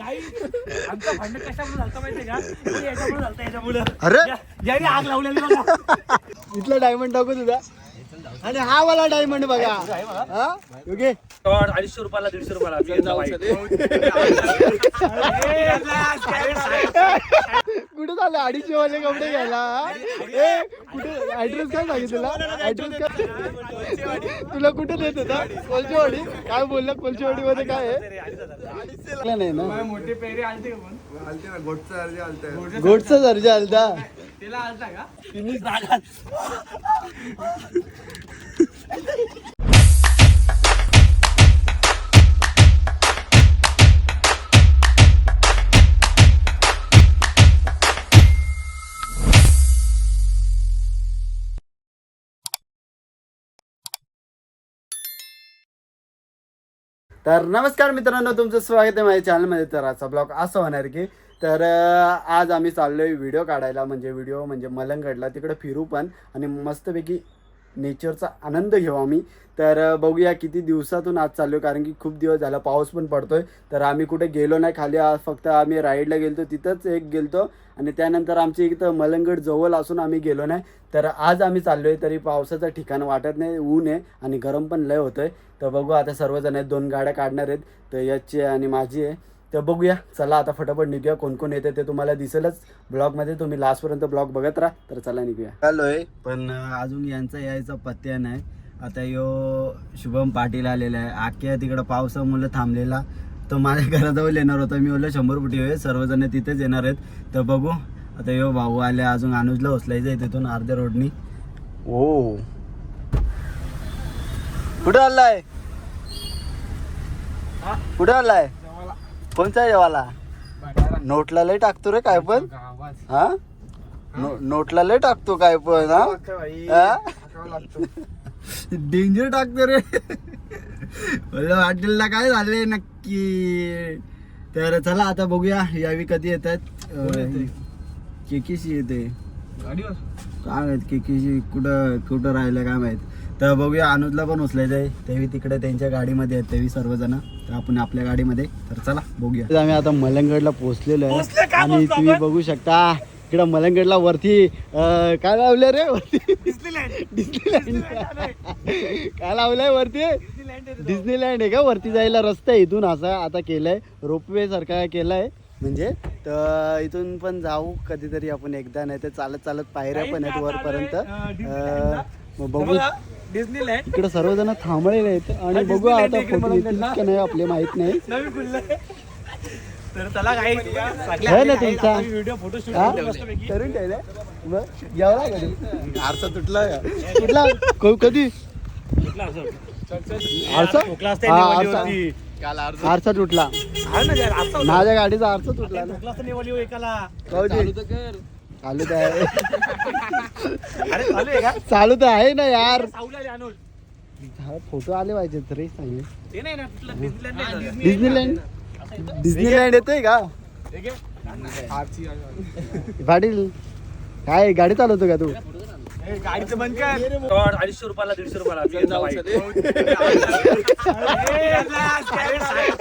आमचं भांडण कशामुळे झालं माहितीये का हे याच्यामुळे झालं याच्यामुळे अरे आग लावलेली बघा इथला डायमंड टाकू तुझा आणि हा वाला डायमंड बघा हा ओके अडीचशे रुपयाला दीडशे रुपयाला मी घेतला कुठे झालं अडीचशे वाले कपडे घ्यायला? ए कुठे? ऍड्रेस काय सांगितलं तुला? ऍड्रेस काय? तुला कुठे देत होता? कोलचेवाडी? काय बोलला? कोलचेवाडी मध्ये काय आहे? नाही ना? मोठे पेरे आलते का पण? गोडचा दर्जा आलता. त्याला आलता का? तिन्ही तर नमस्कार मित्रांनो तुमचं स्वागत आहे माझ्या चॅनलमध्ये तर आजचा ब्लॉग असं होणार की तर आज आम्ही चाललोय व्हिडिओ काढायला. म्हणजे व्हिडिओ म्हणजे मलंगडला तिकडे फिरू पण. आणि मस्तपैकी नेचरचा आनंद घेऊ आम्ही. तर बघूया किती दिवसातून आज चाललो कारण की खूप दिवस झाला पाऊस पण पडतोय. तर आम्ही कुठे गेलो नाही खाली आज फक्त आम्ही राईडला गेलतो तिथंच एक गेलतो. आणि त्यानंतर आमची इथं मलंगड जवळ असून आम्ही गेलो नाही. तर आज आम्ही चाललोय तरी पावसाचं ठिकाण वाटत नाही ऊन आहे आणि गरम पण लय होतंय. तर बघू आता सर्वजण आहेत दोन गाड्या काढणार आहेत. तर याची आणि माझी आहे. तर बघूया. चला आता फटाफट निघूया. कोण कोण येते ते तुम्हाला दिसेलच. ब्लॉगमध्ये तुम्ही लास्टपर्यंत ब्लॉग बघत राहा. तर चला निघूया. चाललोय. पण अजून यांचा यायचा पत्त्या नाही. आता यो शुभम पाटील आलेला आहे. आख्या तिकडं पावसामुळे थांबलेला. तो माझ्या घराजवळ येणार होता. मी बोललो शंभर फुटी होय सर्वजण तिथेच येणार आहेत. तर बघू. आता यो भाऊ आले. अजून अनुजला उचलायचं आहे तिथून अर्ध्या रोडनी. ओ. कुठं आलाय? कुठं आलाय? कोणचा जेवाला नोटला लय टाकतो रे काय पण. हा? नो- नोटला लय टाकतो काय पण हा? डेंजर टाकतो रे. वाटेल काय झाले नक्की. तर चला आता बघूया यावी कधी येतात. केकेशी येते काय माहीत केकेशी कुठं कुठं राहिलं काय माहीत. तर बघूया अनुजला पण उचलायचं आहे तेही तिकडे त्यांच्या गाडीमध्ये आहेत तेही सर्वजण. तर आपण आपल्या गाडीमध्ये तर चला बघूया. आम्ही आता मलंगडला पोहोचलेलो आहे. आणि तुम्ही बघू शकता इकडं मलंगडला वरती काय लावलं रे वरती? डिस्नीलँड. काय लावलंय वरती? डिस्नीलँड आहे का? वरती जायला रस्ता आहे इथून असा आता केलाय. रोपवे सारखा केलाय. म्हणजे तर इथून पण जाऊ कधीतरी आपण एकदा नाही तर चालत चालत पायऱ्या पण आहेत वरपर्यंत. बघू डिस्नीलँड इकडे सर्वजण थांबलेले आहेत आणि बघू आता फोटो येतील का नाही आपले माहीत नाही. नवीन खुललंय तर चला काही ना तुमचा व्हिडिओ फोटो शूट हा? करून ठेवलंय मग आरसा तुटला कुठला? क- कधी? कुठला असं? आरसा? हा. आरसा. तुटला. माझ्या गाडीचा आरसा तुटला एकाला? चालू तर आहे अरे चालू आहे का चालू तर आहे ना यार साऊला आले अनुज फोटो आले पाहिजे तरी सांगे ते नाही ना कुठलं डिस्नीलँड नाही ना. डिस्नीलँड डिस्नीलँड येतोय का हे घे. पाटील काय गाडी चालवतो का तू हे गाडीचं बंद कर टॉड अडीचशे रुपयाला दीडशे रुपयाला साडे- साडे-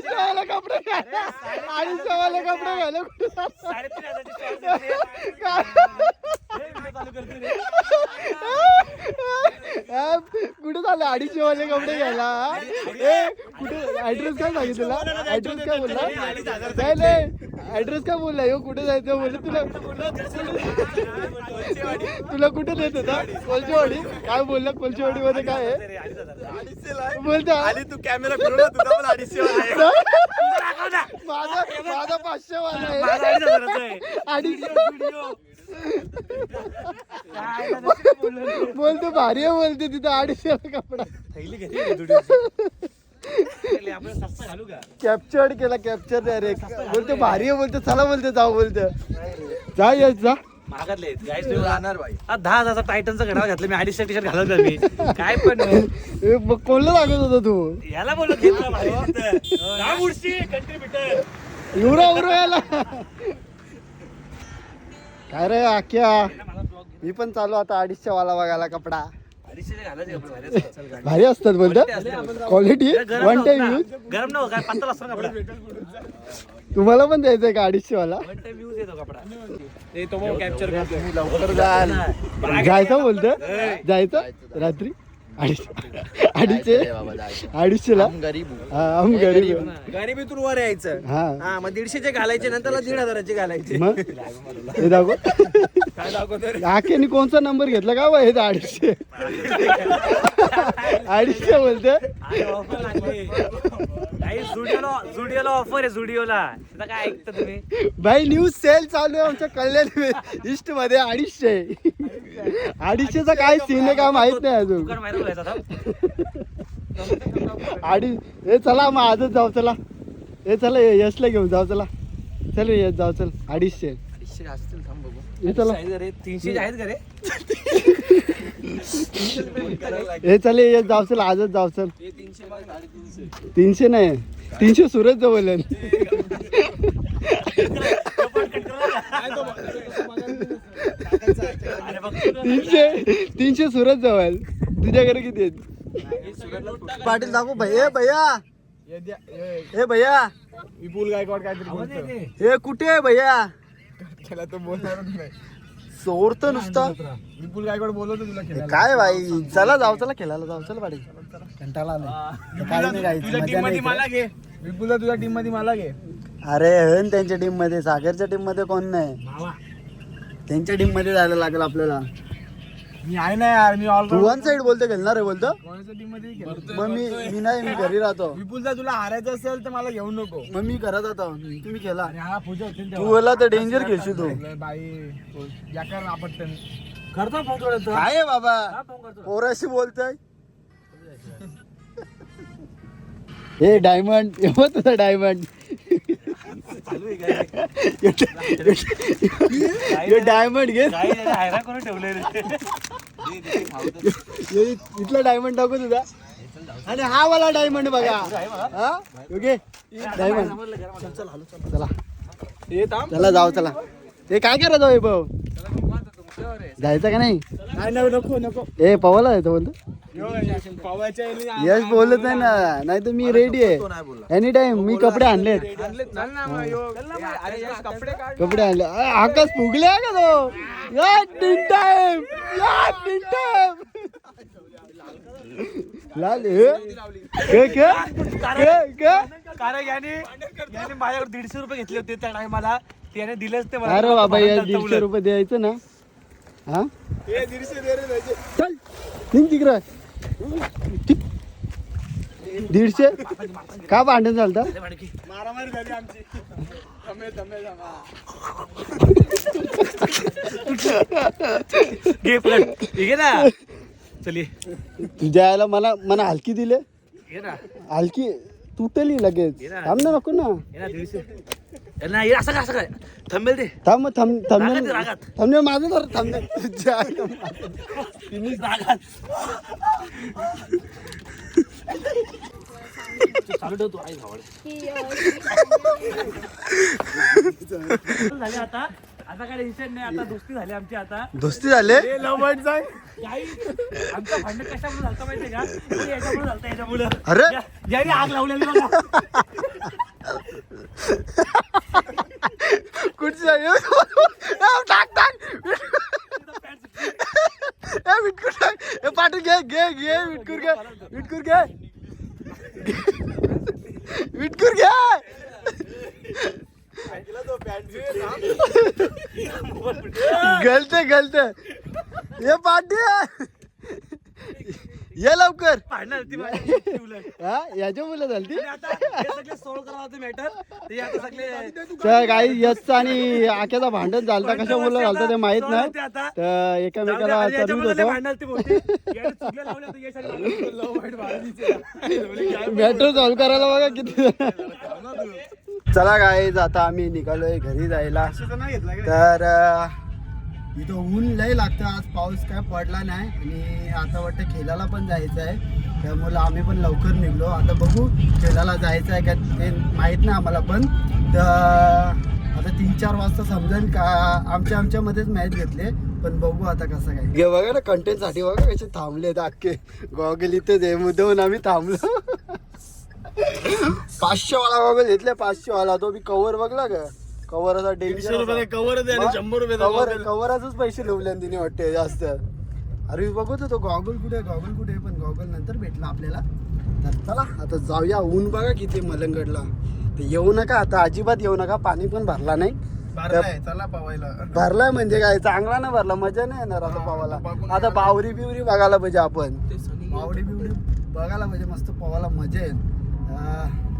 साडेतीन- साडेतीन अडीचशे वाले कपडे घाला. अडीचशे वाले कपडे घाला. साडेतीन हजारची शॉर्ट घेतली. हे व्हिडिओ चालू करते रे. कुठे झालं अडीचशे वाले कपडे घ्यायला ए कुठे ऍड्रेस काय सांगितलं तुला ऍड्रेस काय बोलला नाही नाही ऍड्रेस काय बोलला? यो कुठे जायचं? बोलले तुला तुला कुठे देत होता? कोलचेवाडी? काय बोलला? कोलचेवाडी मध्ये काय आहे. बोलता. तू कॅमेरा. माझा माझा पाचशे वाला. अडीचशे. बोलतो भारी आहे बोलते तिथं अडीचशे कपडा. थैली घेतली रे व्हिडिओची. थैली आपण सस्ता घालू का? कॅप्चर केला कॅप्चर डायरेक्ट बोलतो भारी आहे बोलतो चला बोलतो जाऊ बोलतो. जा यश जा. दहा हजारचा टायटनचा घडा घातलं मी अडीचशे टी शर्ट घालत होता मी. काय पण ए, मग कोणला लागत होता तू? याला कंट्रीब्युटर एवढा एवढा याला. काय रे आख्या? मी पण चालू आता अडीचशे वाला बघायला कपडे. भारी असतात. भारी असतात बोलत? Quality one time. यूज गरम नव्हतं काय पातळ असतो ना कपडा. तुम्हाला पण द्यायचंय का अडीचशे वाला वन टाइम यूज येतो कपडा. जायचं बोलत? जायचं? रात्री? अडीचशे? अडीचशे अडीचशे ला हा. आम गरीब आहे. गरिबीतून वर यायचं. हा. हा मग दीडशेचे घालायचे नंतर दीड हजाराचे घालायचे. मग? हे दाखव. काय दाखवतो आखेने कोणचा नंबर घेतला का हे अडीचशे? अडीचशे बोलते. आणि ऑफर लागली. काही झुडिओला झुडिओला ऑफर आहे झुडिओला तिथं काय ऐकता तुम्ही? भाई न्यूज सेल चालू आहे आमच्या कल्याण ईस्टमध्ये अडीचशे. अडीचशेचा काय सीन आहे का माहीत नाही अजून. दुकान आता. अडीच हे चला मग आजच जाऊ चला. हे चला हे यशला घेऊन जाऊ चला. चल रे यश जाऊ चल. अडीचशे. अडीचशे असतील हे? तीनशे आहेत का रे? हे चल हे चल आजच हे तीनशे नाही तीनशे सुरत जवळ तीनशे तीनशे सुरत जवळ. तुझ्याकडे किती आहेत? पाटील दाखव भैया भैया. हे भैया. विपुल गायकवाड. येते. हे कुठे आहे भैया? त्याला तो बोलणारच नाही. चोरत नुसता. विपुल गायकवाड बोलवतो तुला खेळायला. काय भाई चला जाऊ चला खेळायला जाऊ चला पाटील कंटाळा नाही काही नाही गायचं, तुझ्या मजा टीममध्ये नाही मला घे. विपुलला तुझ्या टीममध्ये मला घे. अरे हन त्यांच्या टीममध्ये सागरच्या टीममध्ये कोण नाही? त्यांच्या टीममध्ये जायला लागेल आपल्याला. मी आहे ना यार मी ऑल तू वन साइड बोलतो खेळणार आहे बोलतो? टीममध्ये? मग मी मी नाही मी घरी राहतो. विपुलचा तुला हारायचं असेल तर मला घेऊ नको. मग मी घरात जातो तुम्ही खेळा. हा पूजा तू बोला तर डेंजर खेळशील तू. बाई या करतो फोन थोडं काय आहे बाबा? फोन करतो. पोराशी बोलतोय. हे डायमंड एवढं तुझा डायमंड डायमंड घे. करून हे इथला डायमंड टाकू तुझा. आणि हा वाला डायमंड बघा. हा? ओके? डायमंड चला. चला जाऊ चला. हे काय करत भाऊ? जायचं का नाही? नको नको. ए पवाला जायचं बोलतो यश बोलत नाही ना नाही तर मी रेडी आहे. एनी टाइम मी कपडे आणलेत. कपडे आणले. आकाश फुगले का तो? या तीन टाइम या तीन टाइम लाल हे? कारण याने माझ्याकडे दीडशे रुपये घेतले होते त्या टायमाला त्याने दिलेच ते अरे बाबा या दीडशे रुपये द्यायचं ना. हा? दीडशे दे रे त्याचे. चल निघ तिकडं. दीडशे? का भांडण चालतं मारामारी झाली आमची. घे घे ना? चलिए तुझ्या यायला मला मला हलकी दिले. घे ना. हलकी तुटली लगेच. ये ना. थांब ना नको ना. हे ना दीडशे हे ना हे असं काय असं काय? थांबेल ते थांब थांब रागात. थांबणे माझं तर थांबणे तुझ्या रागात. चालू आई आता. आता काय टेन्शन नाही आता दोस्ती झाली आमची आता. दोस्ती झाले? लवट जाय काही आमचं भांडण कशामुळे झालं माहितीये का? हे याच्यामुळे झालं याच्यामुळे. अरे! ज्याने आग लावलेली बघा कुठची आहे? ए, टाक टाक. ए विटकूर टाक. ए पाठवून घे घे घे विटकूर घे विटकूर घे विटकूर घे गलते ये पाठी ये लवकर. भांडण ती माझी ठेवलं. हा याच्या मुलं झालती आणि आता हे सगळे सोल्व करावं होते मॅटर ते आता सगळे त्या काही यशचं आणि आख्याचा भांडण झालता कशा मुलं झालतं ते माहीत नाही. तर एकामेकाला तर. मॅट्रो सॉल्व करायला बघा किती. चला काय आता आम्ही निघालोय घरी जायला. तर इथं ऊन लय लागतं. आज पाऊस काय पडला नाही आणि आता वाटतं खेळायला पण जायचं आहे. त्यामुळं आम्ही पण लवकर निघलो. आता बघू खेळायला जायचं आहे का ते माहीत नाही आम्हाला पण. तर आता तीन चार वाजता समजेल का आमच्या आमच्यामध्येच मॅच घेतले. पण बघू आता कसं काय. घे बघा ना कंटेंटसाठी बघा कसे थांबले आहेत अख्खे. गॉगल इथे आहे मुद्दाहून आम्ही थांबलो. पाचशे वाला गॉगल घेतले पाचशे वाला तो मी कव्हर बघला का? कव्हर असा डेंजर कवर आणि शंभर रुपये कव्हर कव्हराचंच पैसे ठेवले तिने वाटते जास्त. अरे बघत होतो गॉगल कुठे गॉगल कुठे पण गॉगल नंतर भेटला आपल्याला. तर चला आता जाऊया ऊन बघा किती मलंगडला. तर येऊ नका आता अजिबात येऊ नका पाणी पण भरला नाही. भरलाय चला पवायला. म्हणजे काय चांगला नाही भरला मजा नाही येणार आता पावाला आता बावरी बिवरी बघायला पाहिजे आपण. बावडी बिवडी बघायला पाहिजे मस्त पवाला मजा येईल. अं,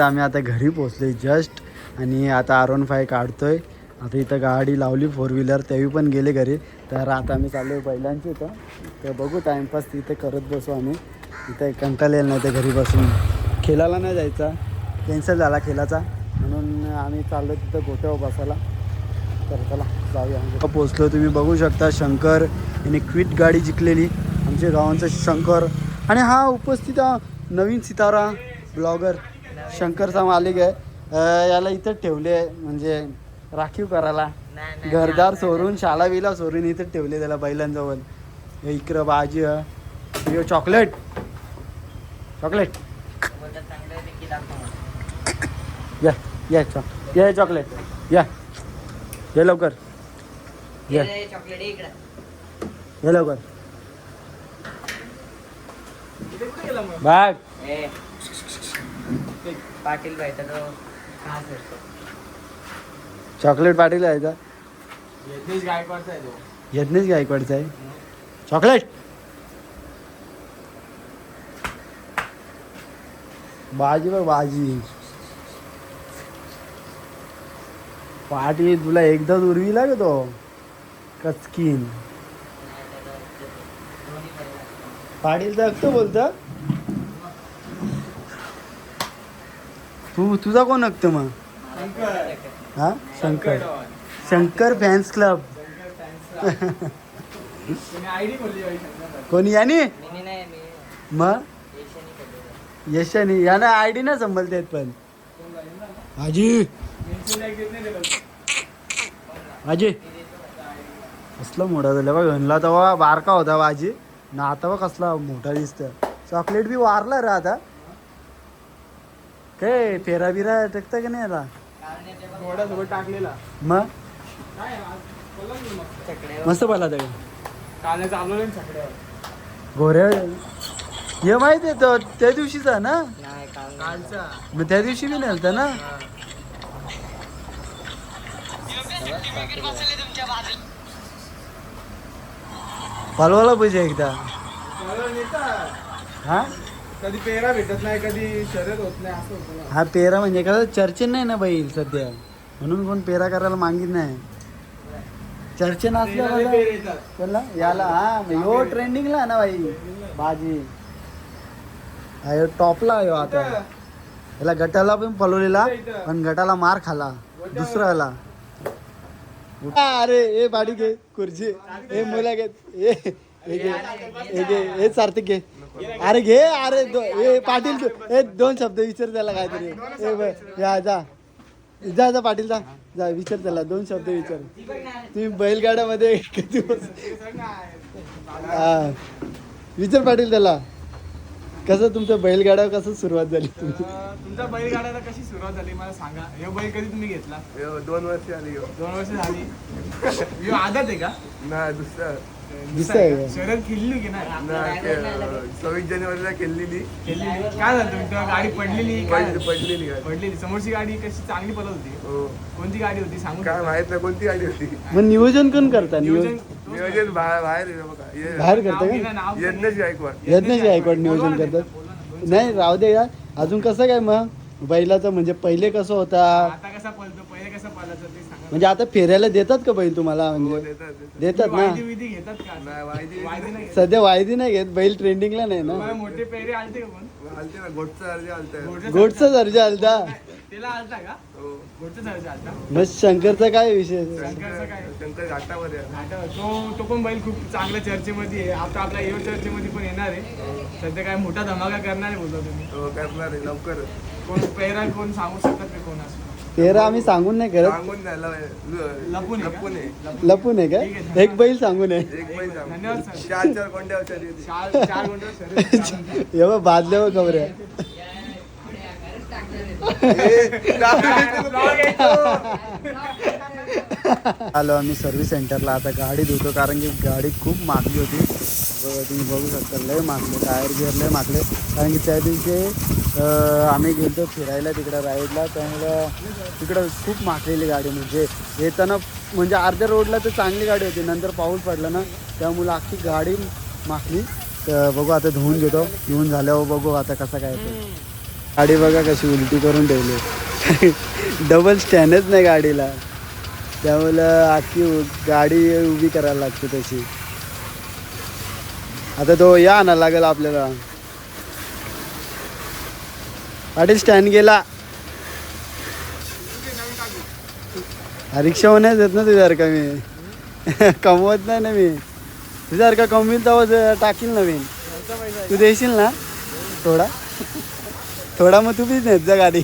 आम्ही आता घरी पोहोचले जस्ट आणि आता आर वन फाय आहे आता इथं गाडी लावली फोर व्हीलर तेही पण गेले घरी. तर आता आम्ही चाललो बैलांची इथं. तर बघू टाइमपास तिथे करत बसू आम्ही. इथं कंटाळ येईल नाही तर घरी बसून. खेळायला नाही जायचा. कॅन्सल झाला खेळाचा. म्हणून आम्ही चाललो तिथं गोट्यावर बसायला तर चला जाऊया. पोचलो तुम्ही बघू शकता शंकर. याने क्विट गाडी जिंकलेली. आमच्या गावांचा शंकर. आणि हा उपस्थित नवीन सितारा ब्लॉगर शंकरचा मालिक आहे. अं, याला इथं ठेवले म्हणजे राखीव करायला. घरदार सोडून शाळा बिला सोडून इथं ठेवले त्याला बैलांजवळ. हे इकडं भाजी आहे. हे चॉकलेट. चॉकलेट. या या चॉ या चॉकलेट. या ये लवकर. या. चॉकलेट इकडे. ये लवकर. बाग पाटील भाई तर तो चॉकलेट पाटील आहे का? गायकवाडचा आहे तो. यज्ञेश गायकवाडचा आहे? चॉकलेट! भाजी बघ भाजी पाटील तुला एकदाच उरवीला का तो? कचकीन पाटील तर बोलत. तू तुझा कोण अगतं मग? हा? शंकर. Shankar fans club. कोणी? याने? मग. यशाने. याला आय डी ना संभलते पण. आजी. आजी. कसला मोठा झाला बा घनला तेव्हा बारका होता बा आजी. ना आता बा कसला मोठा दिसत चॉकलेट बी वारला रे आता. काय फेरा बिरा टाकता का नाही याला घोड्यासोबत टाकलेला मग? काय आज बोलला ना मी मस्त. मस्त पाला त्या काल चालवलं ना छकड्यावर घोऱ्या हे माहीत आहे तो त्या दिवशीचा ना? नाही काल नाही. मग त्या दिवशी बी नेलता ना? पालवाला पाहिजे एकदा. चालवलं हा? कधी पेरा भेटत नाही कधी शर्यत होत नाही असं होतं ना. हा पेरा म्हणजे कसं चर्चेन नाही ना बैल सध्या. म्हणून कोण पेरा करायला मागित नाही. चर्चेन पेराले पेर असल्या येतात. कोणला याला हा यो ट्रेंडिंगला ना बाई भाजी हा ह्यो टॉपला यो आता. याला गटाला पण पलवलेला पण गटाला मार खाला. दुसरा आला अरे ए बाडी घे खुर्ची. ए मुला घे. ए ए घे. ए घे. सार्थिक घे. अरे घे अरे दो- ए पाटील तू- ए दोन शब्द विचार त्याला काहीतरी. ए ब- या जा. जा जा पाटील जा. जा विचार त्याला दोन शब्द विचार. तुम्ही बैलगाड्यामध्ये किती बस हा. विचार पाटील त्याला. कसं तुमच्या बैलगाड्यावर कसं सुरुवात झाली तुमची अं, तुमच्या बैलगाड्याला कशी सुरुवात झाली? मला सांगा. ह्यो बैल कधी तुम्ही घेतला? दोन वर्ष आली दोन वर्ष झाली. आदत आहे का? ना दुसरं. का? खेळली की नाही? ना सव्वीस जानेवारीला केलेली खेळलेली. काय झालं तुमच्या गाडी पडलेली काय? पडली झालं? पडलेली गाडी. पडलेली. समोरची गाडी कशी चांगली पडत होती? हो. कोणती गाडी होती? सांगू काय शकता? माहीत नाही कोणती गाडी होती. मग नियोजन कोण करता? नियोजन नियोजन नियोजन बाहेर बाहेर आहे बघा. ये- बाहेर नाव करता का नाव गायकवाड. यज्ञेश गायकवाड. नियोजन ना करतात ना, नाही राहू दे यार. अजून कसं काय मग? बैलाचं म्हणजे पहिले कसं होता? आता कसा पळतो पहिले कसा पळायचा ते सांगा म्हणजे आता फिरायला देतात का बैल तुम्हाला हो, म्हणजे देतात, ना. वायदी विधी घेतात का? नाही, वायदी- वायदी नाही घेत. सध्या वायदी नाही घेत बैल ट्रेंडिंगला नाही ना. मोठे पेरे आलते का पण? आलते ना गोटचा अर्ज आलता. गोडचे गोडचा दर्जा. आलता. त्याला आलता का? हो. गोडचे झाले आलता? मग शंकरचा काय विषय? शंकरचं काय? शंकर घाटावर आहे. तो तो पण बैल खूप चांगल्या चर्चेमध्ये आहे. आता आपल्या एव चर्चेमध्ये पण येणार आहे. सध्या काय मोठा धमाका करणार आहे बोलतो तुम्ही. हो, करणार आहे लवकर कोण पेरा कोण सांगू शकतात का कोण असं तेरा आम्ही सांगून नाही करत सांगून लपून आहे का? लपून आहे. लपून आहे ठीक का आहे. एक बैल सांगून आहे एक सांगून. धन्यवाद सर. चार चार कोंड्या होत्या तिथे. चार चार गुंठ शर्यत हे बघ बादल्या कवऱ्या ए, आलो आम्ही सर्व्हिस सेंटरला आता गाडी धुतो कारण की गाडी खूप मागली होती. तुम्ही बघू शकता लय मागले. टायर गिअर लय मागले. कारण की त्या दिवशी आम्ही गेलो फिरायला तिकडं राईडला त्यामुळं तिकडं खूप मागलेली गाडी. म्हणजे येताना म्हणजे अर्ध्या रोडला तर चांगली गाडी होती. नंतर पाऊस पडला ना त्यामुळं अख्खी गाडी मागली. तर बघू आता धुवून घेतो. धुवून झाल्यावर बघू आता कसं काय ते गाडी बघा कशी उलटी करून ठेवली. डबल स्टँडच नाही गाडीला. त्यामुळं आखी उ- गाडी उभी करायला लागते तशी. आता तो या आणायला लागेल आपल्याला. पाटील स्टँड गेला. रिक्षा होण्याच येत ना तुझ्यासारखा मी. कमवत नाही ना मी. तुझ्यासारखा कमवील तेव्हा टाकील नवीन तू देशील ना? थोडा. थोडा मग तू बी नेत जा गाडी.